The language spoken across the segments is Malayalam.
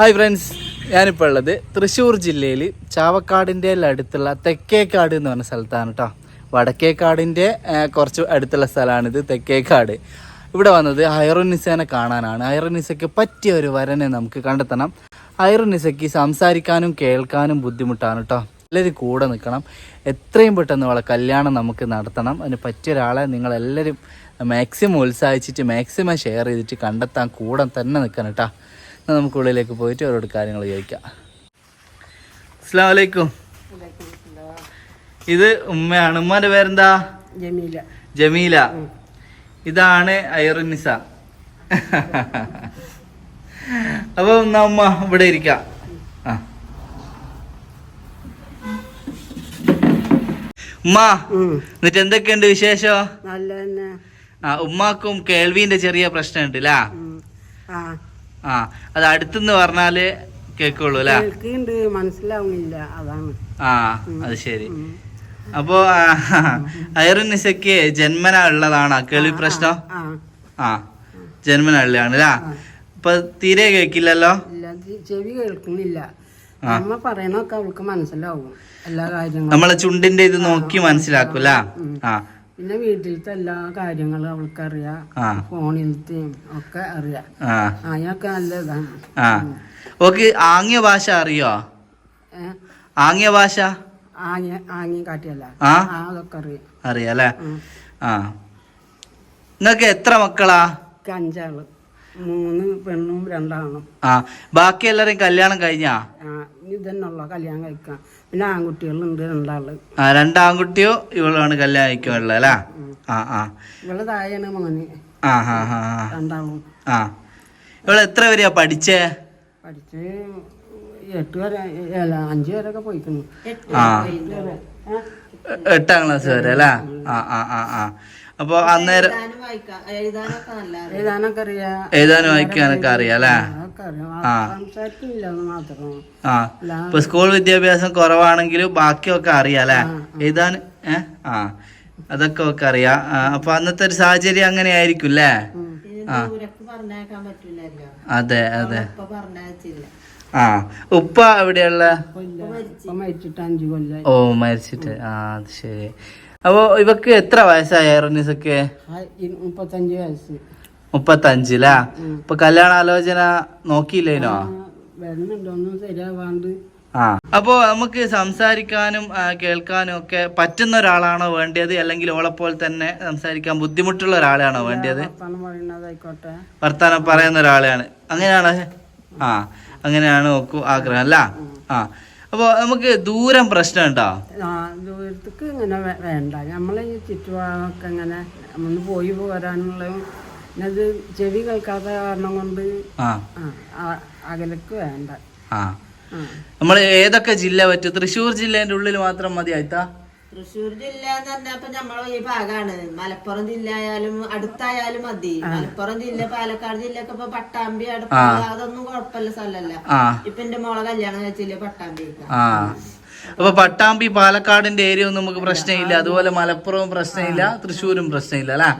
ഹായ് ഫ്രണ്ട്സ് ഞാനിപ്പോൾ ഉള്ളത് തൃശ്ശൂർ ജില്ലയിൽ ചാവക്കാടിന്റെ അടുത്തുള്ള തെക്കേക്കാട് എന്ന് പറഞ്ഞ സ്ഥലത്താണ് കേട്ടോ വടക്കേക്കാടിന്റെ കുറച്ച് അടുത്തുള്ള സ്ഥലമാണിത് തെക്കേക്കാട്. ഇവിടെ വന്നത് ഹൈറുനിസേനെ കാണാനാണ്. ഹൈറുനിസയ്ക്ക് പറ്റിയ ഒരു വരനെ നമുക്ക് കണ്ടെത്തണം. ഹൈറുനിസയ്ക്ക് സംസാരിക്കാനും കേൾക്കാനും ബുദ്ധിമുട്ടാണ് കേട്ടോ എല്ലാവരും കൂടെ നിൽക്കണം. എത്രയും പെട്ടെന്ന് അവളെ കല്യാണം നമുക്ക് നടത്തണം. അതിന് പറ്റിയ ഒരാളെ നിങ്ങളെല്ലാവരും മാക്സിമം ഉത്സാഹിച്ചിട്ട് മാക്സിമം ഷെയർ ചെയ്തിട്ട് കണ്ടെത്താൻ കൂടെ തന്നെ നിൽക്കണം കേട്ടോ നമുക്ക് ഉള്ളിലേക്ക് പോയിട്ട് അവരോട് കാര്യങ്ങൾ ചോദിക്കാം അസ്സാം വലൈക്കും ഇത് ഉമ്മയാണ്. ഉമ്മാന്റെ പേരെന്താ? ജമീല. ജമീല. ഇതാണ് ഐറുനിസ. അപ്പൊ എന്നാ ഉമ്മ ഇവിടെ ഇരിക്കാം. ആ. ഉമ്മ എന്നിട്ട് എന്തൊക്കെയുണ്ട് വിശേഷം? നല്ല ആ ഉമ്മാക്കും കേൾവിന്റെ ചെറിയ പ്രശ്നമുണ്ട് അല്ലേ. ആ അത് അടുത്തെന്ന് പറഞ്ഞാൽ കേക്കുള്ളൂ അല്ലേ? മനസ്സിലാവുന്നില്ല അതാണ്. ആ അത് ശരി. അപ്പോ ഐറുനിസയ്ക്ക് ജന്മന ഉള്ളതാണ്. കേൾവി പ്രശ്നം? ആ. ജന്മനാ ഉള്ളതാണ് അല്ലേ? ഇപ്പൊ തീരെ കേക്കില്ലല്ലോ ചെവി കേൾക്കുന്നില്ല. അമ്മ പറയണൊക്കെ അവൾക്ക് മനസ്സിലാവും എല്ലാ കാര്യങ്ങളും. നമ്മളെ ചുണ്ടിന്റെ ഇത് നോക്കി മനസ്സിലാക്കൂല ആ. പിന്നെ വീട്ടിലത്തെ എല്ലാ കാര്യങ്ങളും അവൾക്ക് അറിയാം. ഫോണിലത്തെയും ഒക്കെ അറിയാം. അതിനൊക്കെ നല്ല ഇതാണ്. ആ. ആംഗ്യ ഭാഷ അറിയോ? ആംഗ്യ ഭാഷ? ആങ്ങി കാട്ടിയല്ല. ആ. ആ അതൊക്കെ അറിയാം. അറിയാല്ലേ ആ. നിങ്ങക്ക് എത്ര മക്കളാ? അഞ്ചാൾ. മൂന്ന് പെണ്ണും രണ്ടാണും. ആ. ബാക്കി എല്ലാരെയും കല്യാണം കഴിഞ്ഞാ? ഇതന്നെ കല്യാണം കഴിക്കാം പിന്നെ ആൺകുട്ടികളുണ്ട് രണ്ടാൾ. ആ രണ്ടാൺകുട്ടിയോ ഇവളാണ് കല്യാണം അല്ല? അല്ലേ ആ ആ. ഇവളെ താഴെയാണ് മോന്. ആ ആ ആ. രണ്ടാളും. ആ. ഇവൾ എത്ര വരെയാ പഠിച്ചേ? പഠിച്ച് എട്ട് വരെ അല്ല അഞ്ച് വരെയൊക്കെ പോയിക്കുന്നു. ആ? എട്ടാം ക്ലാസ് വരെ അല്ലേ? ആ ആ ആ ആ. അപ്പൊ അന്നേരം എഴുതാനൊക്കെ അറിയാം. എഴുതാനും വായിക്കാനൊക്കെ അറിയാം അല്ലേ? ആ. ആ ഇപ്പൊ സ്കൂൾ വിദ്യാഭ്യാസം കുറവാണെങ്കിലും ബാക്കിയൊക്കെ അറിയാം അല്ലേ? എഴുതാൻ ഏ? ആ. അതൊക്കെ ഒക്കെ അറിയാം. അപ്പൊ അന്നത്തെ ഒരു സാഹചര്യം അങ്ങനെ ആയിരിക്കും അല്ലേ ആ. അതെ അതെ. ആ. ഉപ്പ എവിടെയുള്ള ഓ മരിച്ചിട്ട്. ആ അത് ശരി. അപ്പൊ ഇവക്ക് എത്ര വയസ്സായ എറനീസൊക്കെ മുപ്പത്തഞ്ച് വയസ്സ്. മുപ്പത്തഞ്ചിലാ? ഇപ്പൊ കല്യാണ ആലോചന നോക്കിയില്ലേനോ? ആ, അപ്പോ നമുക്ക് സംസാരിക്കാനും കേൾക്കാനും ഒക്കെ പറ്റുന്ന ഒരാളാണോ വേണ്ടത് അല്ലെങ്കിൽ ഓളെപ്പോലെ തന്നെ സംസാരിക്കാൻ ബുദ്ധിമുട്ടുള്ള ഒരാളാണോ വേണ്ടത് വർത്താനം പറയുന്ന ഒരാളെയാണ്. അങ്ങനെയാണ്? ആ അങ്ങനെയാണ് നോക്കൂ ആഗ്രഹം അല്ല? ആ. അപ്പോ നമുക്ക് ദൂരം പ്രശ്നം ഉണ്ടോ? ആ ദൂരത്തേക്ക് ഇങ്ങനെ വേണ്ട. നമ്മളെ ഈ ചുറ്റുപാടൊക്കെ ഇങ്ങനെ ഒന്ന് പോയി പോരാനുള്ള ഇത് ചെവി കേൾക്കാത്ത കാരണം കൊണ്ട് അകലക്ക് വേണ്ട. ആ. ആ. നമ്മൾ ഏതൊക്കെ ജില്ല പറ്റും? തൃശ്ശൂർ ജില്ലേന്റെ ഉള്ളിൽ മാത്രം മതി ആയിത്താ തൃശ്ശൂർ ജില്ല എന്ന് പറഞ്ഞപ്പോ നമ്മളെ ഈ ഭാഗമാണ് മലപ്പുറം ജില്ല ആയാലും അടുത്തായാലും മതി. മലപ്പുറം ജില്ല പാലക്കാട് ജില്ല ഒക്കെ ഇപ്പൊ പട്ടാമ്പി അടുപ്പുള്ള അതൊന്നും കുഴപ്പമില്ല സ്ഥലമല്ല. ഇപ്പൊ എന്റെ മോളെ കല്യാണം കഴിച്ചില്ലേ പട്ടാമ്പി അപ്പൊ പട്ടാമ്പി പാലക്കാടിന്റെ ഏരിയ ഒന്നും നമുക്ക് പ്രശ്നമില്ല. അതുപോലെ മലപ്പുറവും പ്രശ്നമില്ല തൃശ്ശൂരും പ്രശ്നമില്ല അല്ലേ?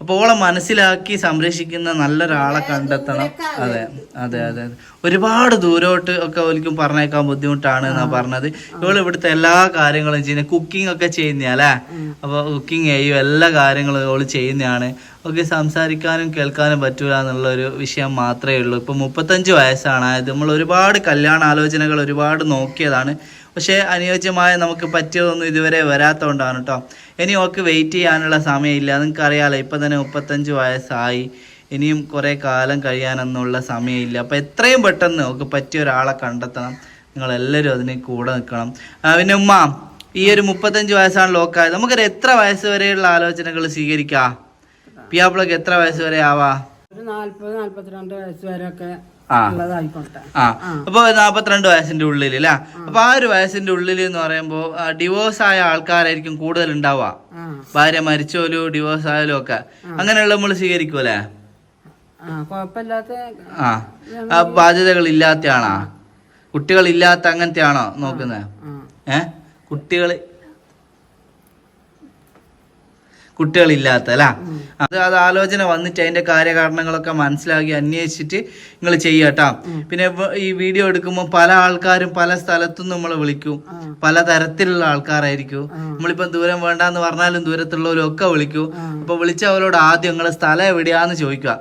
അപ്പൊ ഓളെ മനസ്സിലാക്കി സംരക്ഷിക്കുന്ന നല്ലൊരാളെ കണ്ടെത്തണം. അതെ അതെ അതെ അതെ. ഒരുപാട് ദൂരോട്ട് ഒക്കെ ഒരിക്കലും പറഞ്ഞേക്കാൻ ബുദ്ധിമുട്ടാണ് എന്നാ പറഞ്ഞത്. ഇവൾ ഇവിടുത്തെ എല്ലാ കാര്യങ്ങളും ചെയ്യുന്ന കുക്കിംഗ് ഒക്കെ ചെയ്യുന്ന അപ്പൊ കുക്കിംഗ് ചെയ്യും എല്ലാ കാര്യങ്ങളും ഇവൾ ചെയ്യുന്നതാണ് ഒക്കെ സംസാരിക്കാനും കേൾക്കാനും പറ്റൂല എന്നുള്ള ഒരു വിഷയം മാത്രമേ ഉള്ളൂ. ഇപ്പൊ മുപ്പത്തഞ്ച് വയസ്സാണ്. അതായത് നമ്മൾ ഒരുപാട് കല്യാണ ആലോചനകൾ ഒരുപാട് നോക്കിയതാണ്. പക്ഷേ അനുയോജ്യമായ നമുക്ക് പറ്റിയതൊന്നും ഇതുവരെ വരാത്തതുകൊണ്ടാണ് കേട്ടോ ഇനി ഓക്ക് വെയിറ്റ് ചെയ്യാനുള്ള സമയമില്ല. നിങ്ങൾക്ക് അറിയാലോ ഇപ്പം തന്നെ മുപ്പത്തഞ്ച് വയസ്സായി. ഇനിയും കുറേ കാലം കഴിയാനൊന്നുള്ള സമയമില്ല. അപ്പോൾ എത്രയും പെട്ടെന്ന് ഓക്ക് പറ്റിയ ഒരാളെ കണ്ടെത്തണം. നിങ്ങളെല്ലാവരും അതിന് കൂടെ നിൽക്കണം. പിന്നെ ഉമ്മ ഈ ഒരു മുപ്പത്തഞ്ച് വയസ്സാണ് ലോക്കായത് നമുക്കൊരു എത്ര വയസ്സ് വരെയുള്ള ആലോചനകൾ സ്വീകരിക്കാം? പിയാപ്പിളക്ക് എത്ര വയസ്സ് വരെ ആവാ? നാല്പത് നാല്പത്തിരണ്ട് വയസ്സ് വരെയൊക്കെ അപ്പൊ നാപ്പത്തിരണ്ട് വയസ്സിന്റെ ഉള്ളിൽ അല്ലെ? അപ്പൊ ആ ഒരു വയസ്സിന്റെ ഉള്ളിൽ എന്ന് പറയുമ്പോ ഡിവോഴ്സ് ആയ ആൾക്കാരായിരിക്കും കൂടുതൽ ഉണ്ടാവുക ഭാര്യ മരിച്ചോലോ ഡിവോഴ്സ് ആയാലും ഒക്കെ. അങ്ങനെയുള്ള നമ്മൾ സ്വീകരിക്കൂലേ ആ ബാധ്യതകൾ ഇല്ലാത്ത ആണോ കുട്ടികൾ ഇല്ലാത്ത അങ്ങനത്തെ ആണോ നോക്കുന്നത് ഏഹ് കുട്ടികൾ കുട്ടികൾ കുട്ടികളില്ലാത്ത അല്ല അത് അത് ആലോചന വന്നിട്ട് അതിന്റെ കാര്യകാരണങ്ങളൊക്കെ മനസ്സിലാക്കി അന്വേഷിച്ചിട്ട് നിങ്ങൾ ചെയ്യാട്ടോ പിന്നെ ഈ വീഡിയോ എടുക്കുമ്പോൾ പല ആൾക്കാരും പല സ്ഥലത്തും നമ്മൾ വിളിക്കും. പല തരത്തിലുള്ള ആൾക്കാരായിരിക്കും. നമ്മളിപ്പം ദൂരം വേണ്ടാന്ന് പറഞ്ഞാലും ദൂരത്തുള്ളവരും ഒക്കെ വിളിക്കും. അപ്പൊ വിളിച്ച അവരോട് ആദ്യം നിങ്ങളെ സ്ഥലം എവിടെയാന്ന് ചോദിക്കുക.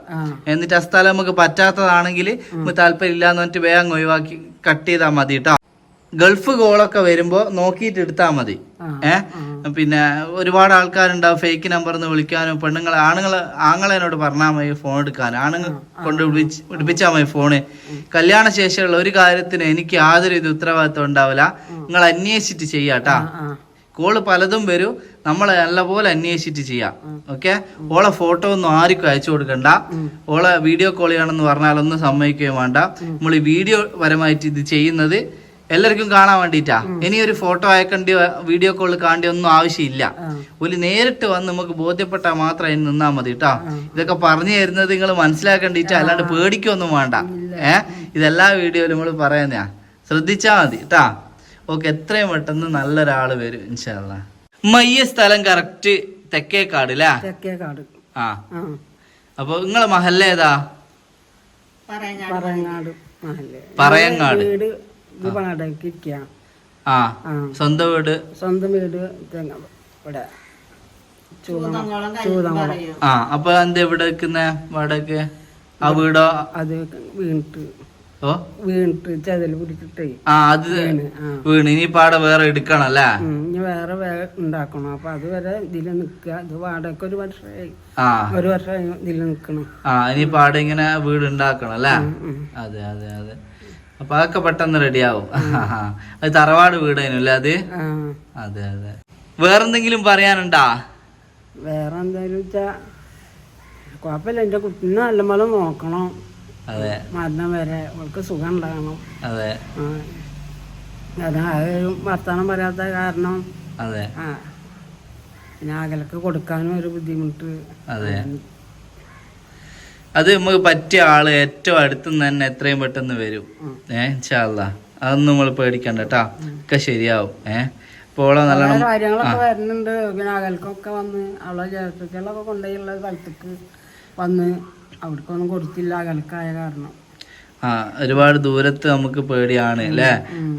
എന്നിട്ട് ആ സ്ഥലം നമുക്ക് പറ്റാത്തതാണെങ്കിൽ താല്പര്യം ഇല്ലാന്ന് പറഞ്ഞിട്ട് വേഗം ഒഴിവാക്കി കട്ട് ചെയ്താൽ മതി കേട്ടോ ഗൾഫ് കോളൊക്കെ വരുമ്പോ നോക്കിയിട്ട് എടുത്താൽ മതി. ആ. പിന്നെ ഒരുപാട് ആൾക്കാരുണ്ടാവും ഫേക്ക് നമ്പർ എന്ന് വിളിക്കാനും പെണ്ണുങ്ങൾ ആണുങ്ങൾ ആങ്ങളെന്നോട് പറഞ്ഞാൽ മതി ഫോൺ എടുക്കാൻ. ആണുങ്ങൾ കൊണ്ട് വിളിച്ച് വിളിപ്പിച്ചാൽ മതി ഫോണ് കല്യാണ ശേഷമുള്ള ഒരു കാര്യത്തിന് എനിക്ക് യാതൊരു ഇത് ഉത്തരവാദിത്വം ഉണ്ടാവില്ല. നിങ്ങൾ അന്വേഷിച്ചിട്ട് ചെയ്യാട്ടാ കോൾ പലതും വരും. നമ്മൾ നല്ലപോലെ അന്വേഷിച്ചിട്ട് ചെയ്യാം. ഓക്കെ ഓളെ ഫോട്ടോ ഒന്നും ആർക്കും അയച്ചു കൊടുക്കണ്ട. ഓളെ വീഡിയോ കോൾ ചെയ്യണമെന്ന് പറഞ്ഞാലൊന്നും സമ്മതിക്കുകയും വേണ്ട. നമ്മൾ ഈ വീഡിയോ പരമായിട്ട് ഇത് ചെയ്യുന്നത് എല്ലാവർക്കും കാണാൻ വേണ്ടിട്ടാ ഇനി ഒരു ഫോട്ടോ അയക്കേണ്ടി വീഡിയോ കോൾ കാണേണ്ടി ഒന്നും ആവശ്യമില്ല. ഒരു നേരിട്ട് വന്ന് നമുക്ക് ബോധ്യപ്പെട്ടാൽ മാത്രം അതിന് നിന്നാ മതി കേട്ടോ ഇതൊക്കെ പറഞ്ഞു തരുന്നത് നിങ്ങൾ മനസ്സിലാക്കേണ്ടിട്ടാ അല്ലാണ്ട് പേടിക്കൊന്നും വേണ്ട. ഏ? ഇതെല്ലാ വീഡിയോയിലും നമ്മൾ പറയുന്നതാ ശ്രദ്ധിച്ചാ മതി കേട്ടാ ഓക്കെ എത്രയും പെട്ടെന്ന് നല്ലൊരാൾ വരും ഇൻഷാല്ല മയ്യ സ്ഥലം കറക്റ്റ് തെക്കേക്കാട് അല്ലേ തെക്കേക്കാട് ആ. ആ. അപ്പൊ നിങ്ങളെ മഹല്ല ഏതാ പറയങ്ങാട് പറയങ്ങാട്. ഇത് വാടകയ്ക്ക് ഇരിക്കുക ആ സ്വന്തം വീട്? സ്വന്തം വീട് ഇവിടെ. ആ അപ്പൊ എന്ത് എവിടെ വെക്കുന്ന വാടക ആ വീടോ? അത് വീണിട്ട്. ഓ? വീണിട്ട് ചെതൽ പിടിച്ചിട്ടേ. ആ അത് വീണ് ഇനി പാടെ വേറെ എടുക്കണം അല്ലേ? ഇനി വേറെ വേ ഉണ്ടാക്കണം. അപ്പൊ അത് വരെ ഇതിൽ നിക്കുക ഇത് വാടക ഒരു വർഷമായി ആ. ഒരു വർഷം ഇതിൽ നിക്കണം ആ ഇനി പാടെ ഇങ്ങനെ വീട് ഉണ്ടാക്കണം അല്ലേ? അതെ അതെ അതെ. അപ്പൊ അതൊക്കെ പെട്ടെന്ന് റെഡിയാവും. അത് തറവാട് വീടേനു അല്ലേ അത്? അതെ അതെ. വേറെന്തെങ്കിലും പറയാനുണ്ടാ? വേറെ എന്തായാലും വെച്ചാ കുഴപ്പമില്ല. എന്റെ കുട്ടീനെ നല്ലപോലെ നോക്കണം. അതെ. മരണം വരെ അവൾക്ക് സുഖം ഉണ്ടാകണം. അതെ. ആ. കാരണം അത് വർത്തമാനം പറയാത്ത കാരണം. അതെ. ആ. പിന്നെ അകലക്ക് കൊടുക്കാനും ഒരു ബുദ്ധിമുട്ട്. അതെ. അത് നമുക്ക് പറ്റിയ ആൾ ഏറ്റവും അടുത്തുനിന്ന് തന്നെ എത്രയും പെട്ടെന്ന് വരും. ഏ ഇൻഷാല്ല അതൊന്നും നമ്മൾ പേടിക്കണ്ട കേട്ടാ ഒക്കെ ശരിയാവും. ഏ അപ്പോൾ നല്ലോണം കാര്യങ്ങളൊക്കെ വരുന്നുണ്ട്. പിന്നെ അകൽക്കൊക്കെ വന്ന് അവളെ ചേർത്തുകളൊക്കെ കൊണ്ടുപോയുള്ള സ്ഥലത്തേക്ക് വന്ന് അവിടേക്കൊന്നും കൊടുത്തില്ല അകൽക്കായ കാരണം. ആ ഒരുപാട് ദൂരത്ത് നമുക്ക് പേടിയാണ് അല്ലേ?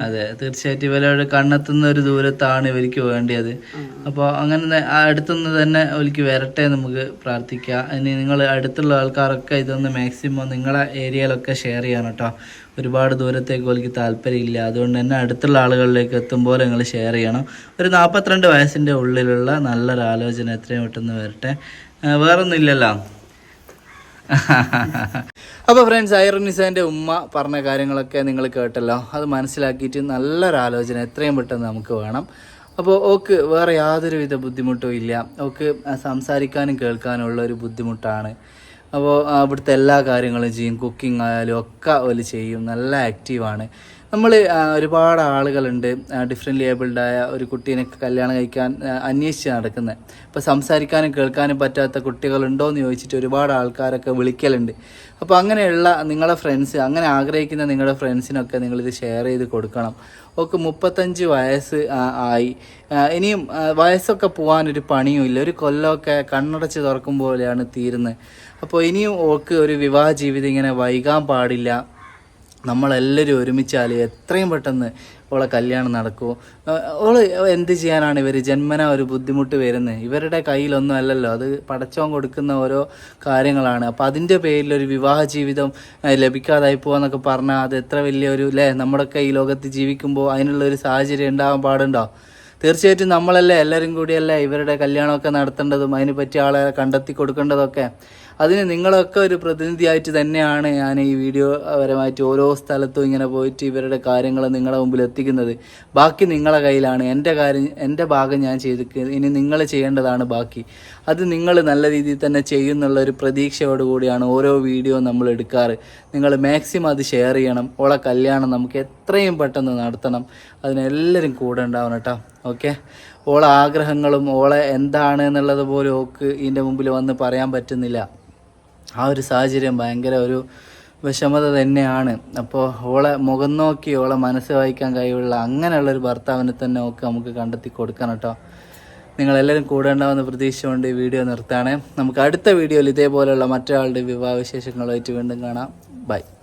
അതെ തീർച്ചയായിട്ടും ഇവരോട് കണ്ണെത്തുന്ന ഒരു ദൂരത്താണ് ഇവർക്ക് വേണ്ടിയത്. അപ്പോൾ അങ്ങനെ അടുത്തുനിന്ന് തന്നെ ഇവർക്ക് വരട്ടെ നമുക്ക് പ്രാർത്ഥിക്കാം. ഇനി നിങ്ങൾ അടുത്തുള്ള ആൾക്കാരൊക്കെ ഇതൊന്ന് മാക്സിമം നിങ്ങളെ ഏരിയയിലൊക്കെ ഷെയർ ചെയ്യണം കേട്ടോ. ഒരുപാട് ദൂരത്തേക്ക് ഒലിക്ക് താല്പര്യമില്ല. അതുകൊണ്ട് തന്നെ അടുത്തുള്ള ആളുകളിലേക്ക് എത്തുമ്പോൾ നിങ്ങൾ ഷെയർ ചെയ്യണം. ഒരു നാൽപ്പത്തിരണ്ട് വയസ്സിന്റെ ഉള്ളിലുള്ള നല്ലൊരു ആലോചന എത്രയും പെട്ടെന്ന് വരട്ടെ. ആ, വേറൊന്നും ഇല്ലല്ലോ. അപ്പോൾ ഫ്രണ്ട്സ് ഐറനിസാന്റെ ഉമ്മ പറഞ്ഞ കാര്യങ്ങളൊക്കെ നിങ്ങൾ കേട്ടല്ലോ. അത് മനസ്സിലാക്കിയിട്ട് നല്ലൊരു ആലോചന എത്രയും പെട്ടെന്ന് നമുക്ക് വേണം. അപ്പോൾ ഓക്ക് വേറെ യാതൊരുവിധ ബുദ്ധിമുട്ടും ഇല്ല. ഓക്ക് സംസാരിക്കാനും കേൾക്കാനും ഉള്ള ഒരു ബുദ്ധിമുട്ടാണ്. അപ്പോൾ അവിടുത്തെ എല്ലാ കാര്യങ്ങളും ചെയ്യും. കുക്കിംഗ് ആയാലും ഒക്കെ ഓൽ ചെയ്യും. നല്ല ആക്റ്റീവാണ് നമ്മൾ ഒരുപാട് ആളുകളുണ്ട് ഡിഫറെന്റ് ലേബിൾഡായ ഒരു കുട്ടീനെ കല്യാണം കഴിക്കാൻ അന്വേഷിച്ച് നടക്കുന്നത് ഇപ്പോൾ സംസാരിക്കാനും കേൾക്കാനും പറ്റാത്ത കുട്ടികളുണ്ടോ എന്ന് ചോദിച്ചിട്ട് ഒരുപാട് ആൾക്കാരൊക്കെ വിളിക്കലുണ്ട്. അപ്പോൾ അങ്ങനെയുള്ള നിങ്ങളുടെ ഫ്രണ്ട്സ് അങ്ങനെ ആഗ്രഹിക്കുന്ന നിങ്ങളുടെ ഫ്രണ്ട്സിനൊക്കെ നിങ്ങളിത് ഷെയർ ചെയ്ത് കൊടുക്കണം. ഒക്കെ മുപ്പത്തഞ്ച് വയസ്സ് ആയി. ഇനിയും വയസ്സൊക്കെ പോകാനൊരു പണിയുമില്ല. ഒരു കൊല്ലമൊക്കെ കണ്ണടച്ച് തുറക്കും പോലെയാണ് തീരുന്നത് അപ്പോൾ ഇനിയും ഓക്ക് ഒരു വിവാഹ ജീവിതം ഇങ്ങനെ വൈകാൻ പാടില്ല. നമ്മളെല്ലാവരും ഒരുമിച്ചാൽ എത്രയും പെട്ടെന്ന് ഓളെ കല്യാണം നടക്കൂ. ഓൾ എന്ത് ചെയ്യാനാണ് ഇവർ ജന്മന ഒരു ബുദ്ധിമുട്ട് വരുന്നത് ഇവരുടെ കയ്യിലൊന്നും അല്ലല്ലോ. അത് പടച്ചോൻ കൊടുക്കുന്ന ഓരോ കാര്യങ്ങളാണ്. അപ്പം അതിന്റെ പേരിൽ ഒരു വിവാഹ ജീവിതം ലഭിക്കാതായി പോവാന്നൊക്കെ പറഞ്ഞാൽ അത് എത്ര വലിയൊരു അല്ലേ നമ്മുടെയൊക്കെ ഈ ലോകത്ത് ജീവിക്കുമ്പോൾ അതിനുള്ള ഒരു സാഹചര്യം ഉണ്ടാകാൻ പാടുണ്ടോ? തീർച്ചയായിട്ടും നമ്മളല്ലേ എല്ലാവരും കൂടിയല്ലേ ഇവരുടെ കല്യാണമൊക്കെ നടത്തേണ്ടതും അതിന് പറ്റിയ ആളെ കണ്ടെത്തി കൊടുക്കേണ്ടതൊക്കെ. അതിന് നിങ്ങളൊക്കെ ഒരു പ്രതിനിധിയായിട്ട് തന്നെയാണ് ഞാൻ ഈ വീഡിയോ പരമായിട്ട് ഓരോ സ്ഥലത്തും ഇങ്ങനെ പോയിട്ട് ഇവരുടെ കാര്യങ്ങൾ നിങ്ങളുടെ മുമ്പിൽ എത്തിക്കുന്നത്. ബാക്കി നിങ്ങളെ കയ്യിലാണ്. എന്റെ കാര്യം എന്റെ ഭാഗം ഞാൻ ചെയ്ത് ഇനി നിങ്ങൾ ചെയ്യേണ്ടതാണ് ബാക്കി. അത് നിങ്ങൾ നല്ല രീതിയിൽ തന്നെ ചെയ്യുന്നുള്ള ഒരു പ്രതീക്ഷയോട് കൂടിയാണ് ഓരോ വീഡിയോ നമ്മൾ എടുക്കാറ്. നിങ്ങൾ മാക്സിമം അത് ഷെയർ ചെയ്യണം. ഓളെ കല്യാണം നമുക്ക് എത്രയും പെട്ടെന്ന് നടത്തണം. അതിനെല്ലാവരും കൂടെ ഉണ്ടാവണം കേട്ടോ ഓക്കെ? ഓളെ ആഗ്രഹങ്ങളും ഓളെ എന്താണ് എന്നുള്ളത് പോലും ഓക്ക് ഇതിന്റെ മുമ്പിൽ വന്ന് പറയാൻ പറ്റുന്നില്ല. ആ ഒരു സാഹചര്യം ഭയങ്കര ഒരു വിഷമത തന്നെയാണ്. അപ്പോൾ ഓളെ മുഖം നോക്കി ഓളെ മനസ്സ് വായിക്കാൻ കഴിവുള്ള അങ്ങനെയുള്ളൊരു ഭർത്താവിനെ തന്നെ ഒക്കെ നമുക്ക് കണ്ടെത്തി കൊടുക്കണം കേട്ടോ. നിങ്ങളെല്ലാവരും കൂടെ ഉണ്ടാവുന്ന പ്രതീക്ഷ വീഡിയോ നിർത്താണ്. നമുക്ക് അടുത്ത വീഡിയോയിൽ ഇതേപോലെയുള്ള മറ്റൊരാളുടെ വിവാഹ വിശേഷങ്ങളുമായിട്ട് വീണ്ടും കാണാം. ബൈ.